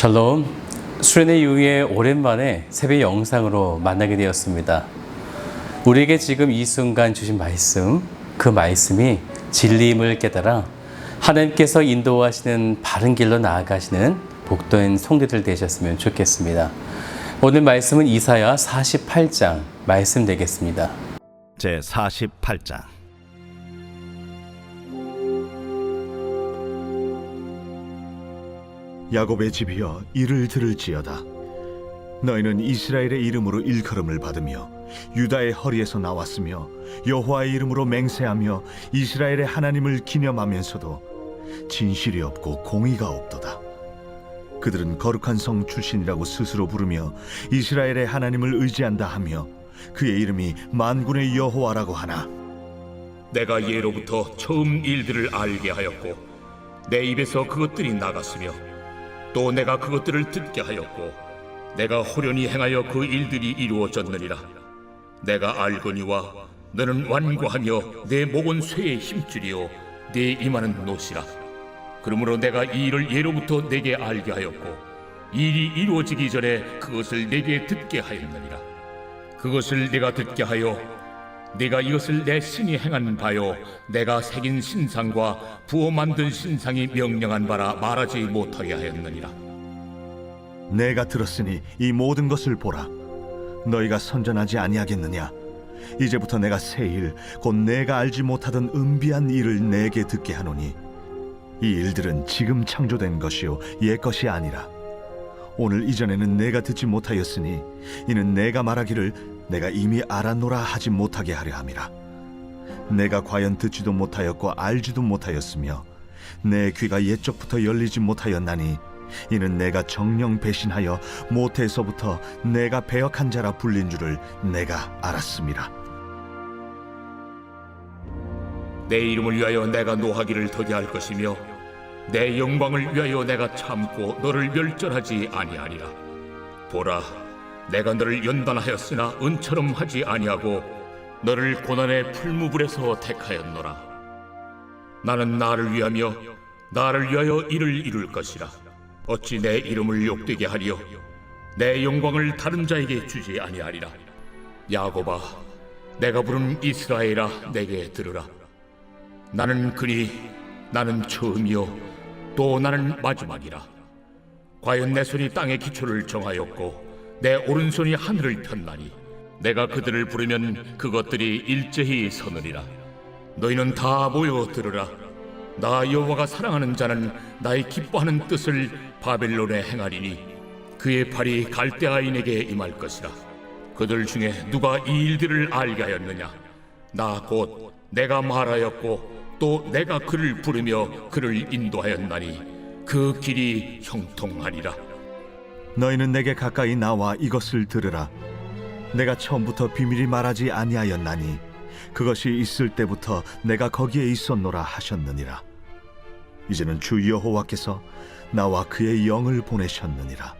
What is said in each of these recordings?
샬롬. 수련회 이후에 오랜만에 새벽 영상으로 만나게 되었습니다. 우리에게 지금 이 순간 주신 말씀, 그 말씀이 진리임을 깨달아 하나님께서 인도하시는 바른 길로 나아가시는 복된 성도들 되셨으면 좋겠습니다. 오늘 말씀은 이사야 48장 말씀 되겠습니다. 제 48장 야곱의 집이여 이를 들을지어다. 너희는 이스라엘의 이름으로 일컬음을 받으며 유다의 허리에서 나왔으며 여호와의 이름으로 맹세하며 이스라엘의 하나님을 기념하면서도 진실이 없고 공의가 없도다. 그들은 거룩한 성 출신이라고 스스로 부르며 이스라엘의 하나님을 의지한다 하며 그의 이름이 만군의 여호와라고 하나. 내가 예로부터 처음 일들을 알게 하였고 내 입에서 그것들이 나갔으며 또 내가 그것들을 듣게 하였고 내가 호련히 행하여 그 일들이 이루어졌느니라. 내가 알거니와 너는 완고하며 내 목은 쇠의 힘줄이요 내 이마는 노시라. 그러므로 내가 이 일을 예로부터 내게 알게 하였고 일이 이루어지기 전에 그것을 내게 듣게 하였느니라. 그것을 내가 듣게 하여 내가 이것을 내 신이 행한 바요. 내가 새긴 신상과 부어 만든 신상이 명령한 바라 말하지 못하게 하였느니라. 내가 들었으니 이 모든 것을 보라. 너희가 선전하지 아니하겠느냐? 이제부터 내가 새일 곧 내가 알지 못하던 은비한 일을 내게 듣게 하노니 이 일들은 지금 창조된 것이요 옛 것이 아니라. 오늘 이전에는 내가 듣지 못하였으니 이는 내가 말하기를 내가 이미 알았노라 하지 못하게 하려 함이라 내가 과연 듣지도 못하였고 알지도 못하였으며 내 귀가 옛적부터 열리지 못하였나니 이는 내가 정령 배신하여 모태에서부터 내가 배역한 자라 불린 줄을 내가 알았습니다. 내 이름을 위하여 내가 노하기를 더디 할 것이며 내 영광을 위하여 내가 참고 너를 멸절하지 아니하리라 보라 내가 너를 연단하였으나 은처럼 하지 아니하고 너를 고난의 풀무불에서 택하였노라. 나는 나를 위하며 나를 위하여 이를 이룰 것이라. 어찌 내 이름을 욕되게 하리요? 내 영광을 다른 자에게 주지 아니하리라. 야곱아 내가 부른 이스라엘아 내게 들으라. 나는 그니 나는 처음이요 또 나는 마지막이라. 과연 내 손이 땅의 기초를 정하였고 내 오른손이 하늘을 폈나니 내가 그들을 부르면 그것들이 일제히 서느리라. 너희는 다 모여 들으라. 나 여호와가 사랑하는 자는 나의 기뻐하는 뜻을 바벨론에 행하리니 그의 팔이 갈대아인에게 임할 것이라. 그들 중에 누가 이 일들을 알게 하였느냐? 나 곧 내가 말하였고 또 내가 그를 부르며 그를 인도하였나니 그 길이 형통하리라 너희는 내게 가까이 나와 이것을 들으라. 내가 처음부터 비밀이 말하지 아니하였나니 그것이 있을 때부터 내가 거기에 있었노라 하셨느니라. 이제는 주 여호와께서 나와 그의 영을 보내셨느니라.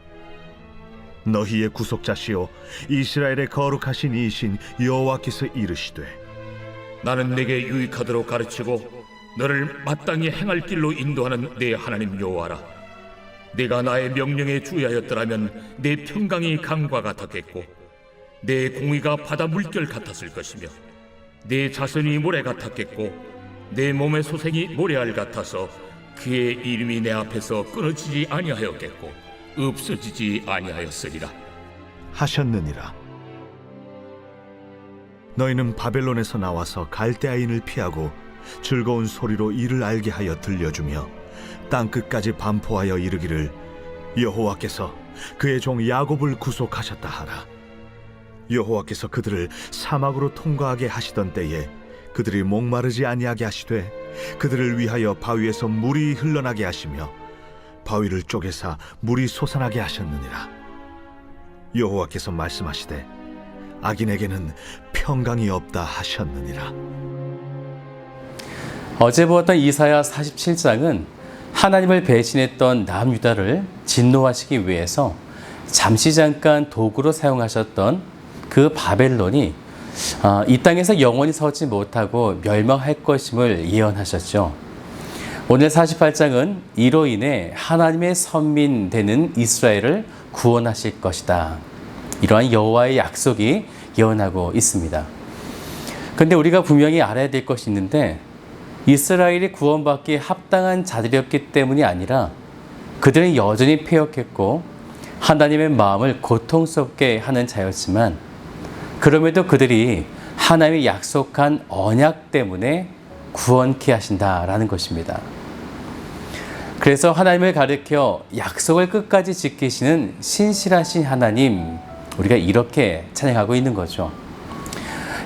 너희의 구속자시요 이스라엘의 거룩하신 이신 여호와께서 이르시되 나는 내게 유익하도록 가르치고 너를 마땅히 행할 길로 인도하는 내 하나님 여호와라. 네가 나의 명령에 주의하였더라면 내 평강이 강과 같았겠고 내 공의가 바다 물결 같았을 것이며 내 자손이 모래 같았겠고 내 몸의 소생이 모래알 같아서 그의 이름이 내 앞에서 끊어지지 아니하였겠고 없어지지 아니하였으리라. 하셨느니라. 너희는 바벨론에서 나와서 갈대아인을 피하고 즐거운 소리로 이를 알게 하여 들려주며 땅 끝까지 반포하여 이르기를 여호와께서 그의 종 야곱을 구속하셨다 하라. 여호와께서 그들을 사막으로 통과하게 하시던 때에 그들이 목마르지 아니하게 하시되 그들을 위하여 바위에서 물이 흘러나게 하시며 바위를 쪼개사 물이 솟아나게 하셨느니라. 여호와께서 말씀하시되 악인에게는 평강이 없다 하셨느니라. 어제 보았던 이사야 47장은 하나님을 배신했던 남유다를 진노하시기 위해서 잠시 잠깐 도구로 사용하셨던 그 바벨론이 아, 이 땅에서 영원히 서지 못하고 멸망할 것임을 예언하셨죠. 오늘 48장은 이로 인해 하나님의 선민 되는 이스라엘을 구원하실 것이다. 이러한 여호와의 약속이 예언하고 있습니다. 근데 우리가 분명히 알아야 될 것이 있는데 이스라엘이 구원받기에 합당한 자들이었기 때문이 아니라 그들은 여전히 폐역했고 하나님의 마음을 고통스럽게 하는 자였지만 그럼에도 그들이 하나님의 약속한 언약 때문에 구원케 하신다라는 것입니다. 그래서 하나님을 가리켜 약속을 끝까지 지키시는 신실하신 하나님, 우리가 이렇게 찬양하고 있는 거죠.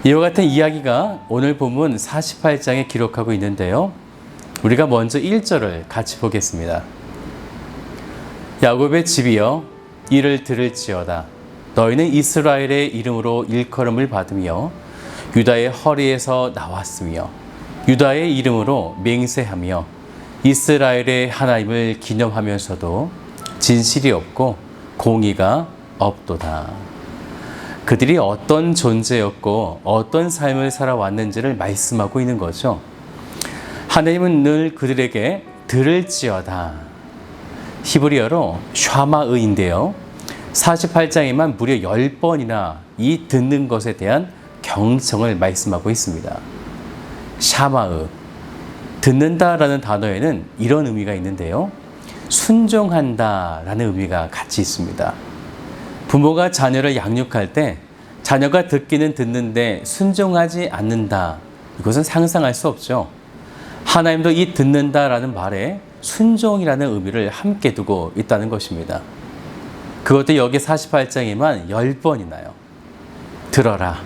이와 같은 이야기가 오늘 본문 48장에 기록하고 있는데요. 우리가 먼저 1절을 같이 보겠습니다. 야곱의 집이여 이를 들을지어다. 너희는 이스라엘의 이름으로 일컬음을 받으며 유다의 허리에서 나왔으며 유다의 이름으로 맹세하며 이스라엘의 하나님을 기념하면서도 진실이 없고 공의가 없도다. 그들이 어떤 존재였고 어떤 삶을 살아왔는지를 말씀하고 있는 거죠. 하나님은 늘 그들에게 들을지어다. 히브리어로 샤마의인데요. 48장에만 무려 10번이나 이 듣는 것에 대한 경청을 말씀하고 있습니다. 샤마의 듣는다라는 단어에는 이런 의미가 있는데요. 순종한다라는 의미가 같이 있습니다. 부모가 자녀를 양육할 때 자녀가 듣기는 듣는데 순종하지 않는다. 이것은 상상할 수 없죠. 하나님도 이 듣는다라는 말에 순종이라는 의미를 함께 두고 있다는 것입니다. 그것도 여기 48장에만 10번이나요. 들어라,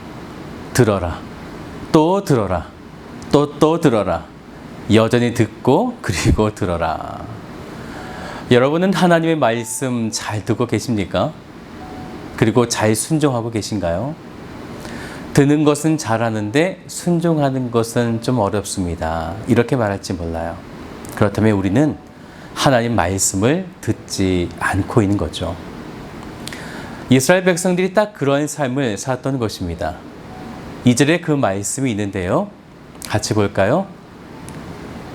들어라, 또 들어라, 또 또 들어라. 여전히 듣고 그리고 들어라. 여러분은 하나님의 말씀 잘 듣고 계십니까? 그리고 잘 순종하고 계신가요? 듣는 것은 잘하는데 순종하는 것은 좀 어렵습니다. 이렇게 말할지 몰라요. 그렇다면 우리는 하나님 말씀을 듣지 않고 있는 거죠. 이스라엘 백성들이 딱 그런 삶을 살았던 것입니다. 이절에 그 말씀이 있는데요. 같이 볼까요?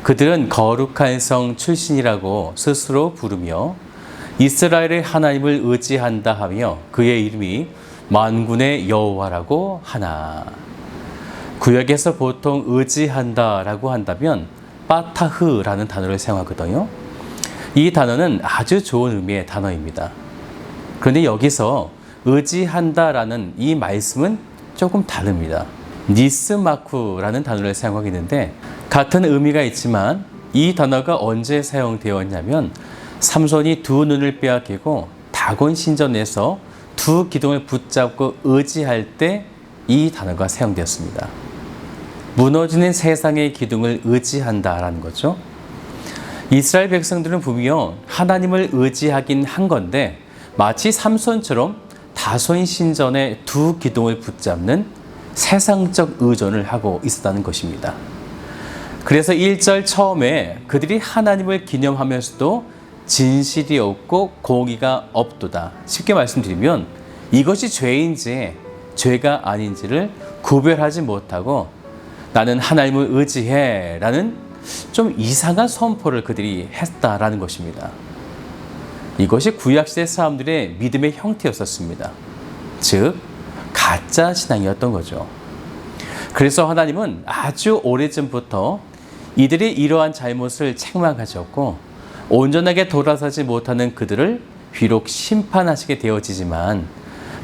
그들은 거룩한 성 출신이라고 스스로 부르며 이스라엘의 하나님을 의지한다 하며 그의 이름이 만군의 여호와라고 하나. 구역에서 보통 의지한다라고 한다면 빠타흐라는 단어를 사용하거든요. 이 단어는 아주 좋은 의미의 단어입니다. 그런데 여기서 의지한다라는 이 말씀은 조금 다릅니다. 니스마쿠라는 단어를 사용하겠는데 같은 의미가 있지만 이 단어가 언제 사용되었냐면 삼손이 두 눈을 빼앗기고 다곤 신전에서 두 기둥을 붙잡고 의지할 때 이 단어가 사용되었습니다. 무너지는 세상의 기둥을 의지한다라는 거죠. 이스라엘 백성들은 분명 하나님을 의지하긴 한 건데 마치 삼손처럼 다손 신전의 두 기둥을 붙잡는 세상적 의존을 하고 있었다는 것입니다. 그래서 1절 처음에 그들이 하나님을 기념하면서도 진실이 없고 공의가 없도다. 쉽게 말씀드리면 이것이 죄인지 죄가 아닌지를 구별하지 못하고 나는 하나님을 의지해 라는 좀 이상한 선포를 그들이 했다라는 것입니다. 이것이 구약시대 사람들의 믿음의 형태였었습니다. 즉, 가짜 신앙이었던 거죠. 그래서 하나님은 아주 오래전부터 이들이 이러한 잘못을 책망하셨고 온전하게 돌아서지 못하는 그들을 비록 심판하시게 되어지지만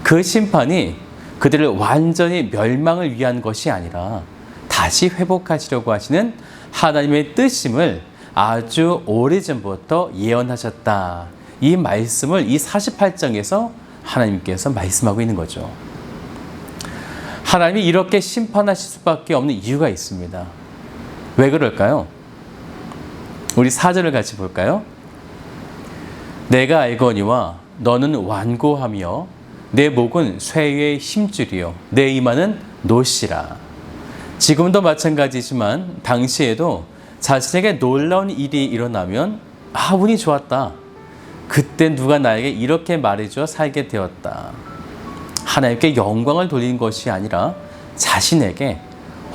그 심판이 그들을 완전히 멸망을 위한 것이 아니라 다시 회복하시려고 하시는 하나님의 뜻임을 아주 오래전부터 예언하셨다. 이 말씀을 이 48장에서 하나님께서 말씀하고 있는 거죠. 하나님이 이렇게 심판하실 수밖에 없는 이유가 있습니다. 왜 그럴까요? 우리 사절을 같이 볼까요? 내가 알거니와 너는 완고하며 내 목은 쇠의 힘줄이요 내 이마는 노시라. 지금도 마찬가지지만 당시에도 자신에게 놀라운 일이 일어나면 아 운이 좋았다. 그때 누가 나에게 이렇게 말해줘 살게 되었다. 하나님께 영광을 돌린 것이 아니라 자신에게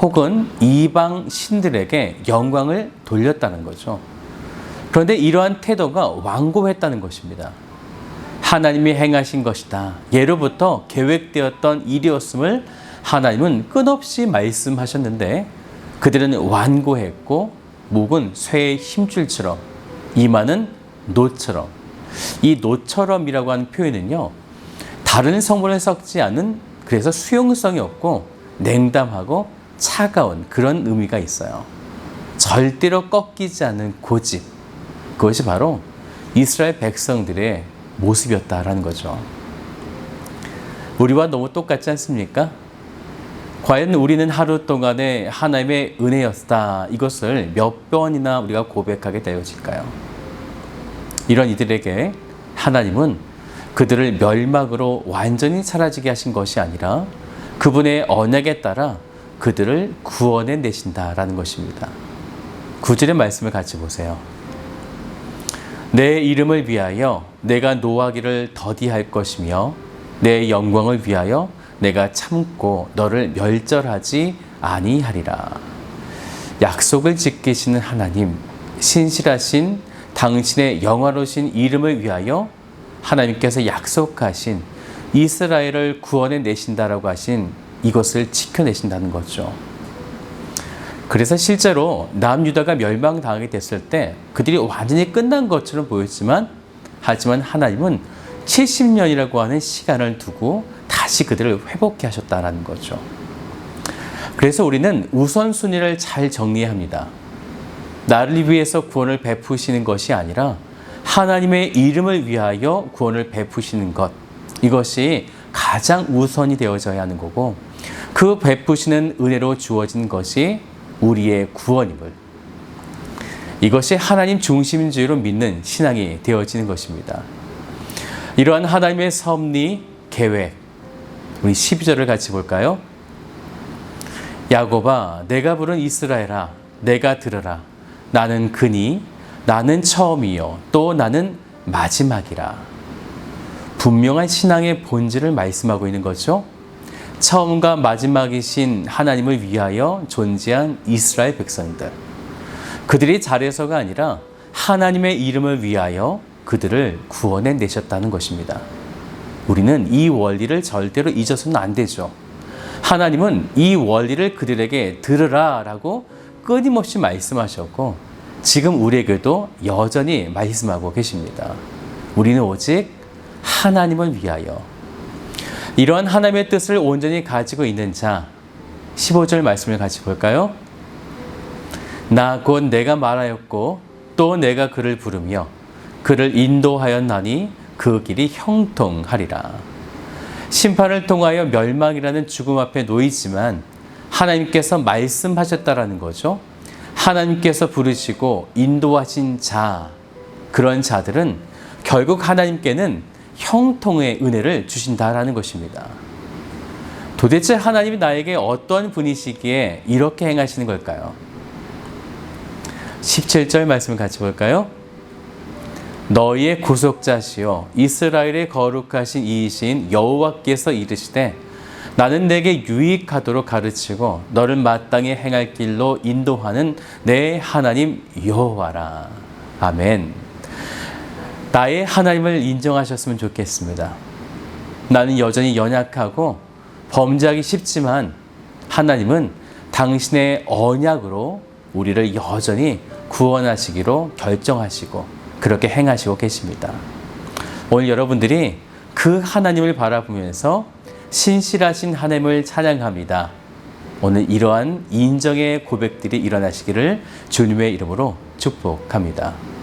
혹은 이방 신들에게 영광을 돌렸다는 거죠. 그런데 이러한 태도가 완고했다는 것입니다. 하나님이 행하신 것이다. 예로부터 계획되었던 일이었음을 하나님은 끝없이 말씀하셨는데 그들은 완고했고 목은 쇠의 힘줄처럼 이마는 노처럼 이 노처럼이라고 하는 표현은요 다른 성분을 섞지 않은 그래서 수용성이 없고 냉담하고 차가운 그런 의미가 있어요. 절대로 꺾이지 않는 고집 그것이 바로 이스라엘 백성들의 모습이었다라는 거죠. 우리와 너무 똑같지 않습니까? 과연 우리는 하루 동안에 하나님의 은혜였다. 이것을 몇 번이나 우리가 고백하게 되어질까요? 이런 이들에게 하나님은 그들을 멸망으로 완전히 사라지게 하신 것이 아니라 그분의 언약에 따라 그들을 구원해 내신다라는 것입니다. 구절의 말씀을 같이 보세요. 내 이름을 위하여 내가 노하기를 더디할 것이며 내 영광을 위하여 내가 참고 너를 멸절하지 아니하리라. 약속을 지키시는 하나님, 신실하신 당신의 영화로신 이름을 위하여 하나님께서 약속하신 이스라엘을 구원해 내신다라고 하신 이것을 지켜내신다는 거죠. 그래서 실제로 남유다가 멸망당하게 됐을 때 그들이 완전히 끝난 것처럼 보였지만 하지만 하나님은 70년이라고 하는 시간을 두고 다시 그들을 회복해 하셨다라는 거죠. 그래서 우리는 우선순위를 잘 정리합니다. 나를 위해서 구원을 베푸시는 것이 아니라 하나님의 이름을 위하여 구원을 베푸시는 것. 이것이 가장 우선이 되어져야 하는 거고 그 베푸시는 은혜로 주어진 것이 우리의 구원임을 이것이 하나님 중심주의로 믿는 신앙이 되어지는 것입니다. 이러한 하나님의 섭리, 계획, 우리 12절을 같이 볼까요? 야곱아, 내가 부른 이스라엘아, 내가 들으라. 나는 그니, 나는 처음이요, 또 나는 마지막이라. 분명한 신앙의 본질을 말씀하고 있는 거죠. 처음과 마지막이신 하나님을 위하여 존재한 이스라엘 백성들. 그들이 잘해서가 아니라 하나님의 이름을 위하여 그들을 구원해 내셨다는 것입니다. 우리는 이 원리를 절대로 잊어서는 안 되죠. 하나님은 이 원리를 그들에게 들으라 라고 끊임없이 말씀하셨고 지금 우리에게도 여전히 말씀하고 계십니다. 우리는 오직 하나님을 위하여 이러한 하나님의 뜻을 온전히 가지고 있는 자 15절 말씀을 같이 볼까요? 나 곧 내가 말하였고 또 내가 그를 부르며 그를 인도하였나니 그 길이 형통하리라. 심판을 통하여 멸망이라는 죽음 앞에 놓이지만 하나님께서 말씀하셨다라는 거죠. 하나님께서 부르시고 인도하신 자, 그런 자들은 결국 하나님께는 형통의 은혜를 주신다라는 것입니다. 도대체 하나님이 나에게 어떤 분이시기에 이렇게 행하시는 걸까요? 17절 말씀을 같이 볼까요? 너희의 구속자시요 이스라엘의 거룩하신 이이신 여호와께서 이르시되 나는 내게 유익하도록 가르치고 너를 마땅히 행할 길로 인도하는 내 하나님 여호와라. 아멘. 나의 하나님을 인정하셨으면 좋겠습니다. 나는 여전히 연약하고 범죄하기 쉽지만 하나님은 당신의 언약으로 우리를 여전히 구원하시기로 결정하시고 그렇게 행하시고 계십니다. 오늘 여러분들이 그 하나님을 바라보면서 신실하신 하나님을 찬양합니다. 오늘 이러한 인정의 고백들이 일어나시기를 주님의 이름으로 축복합니다.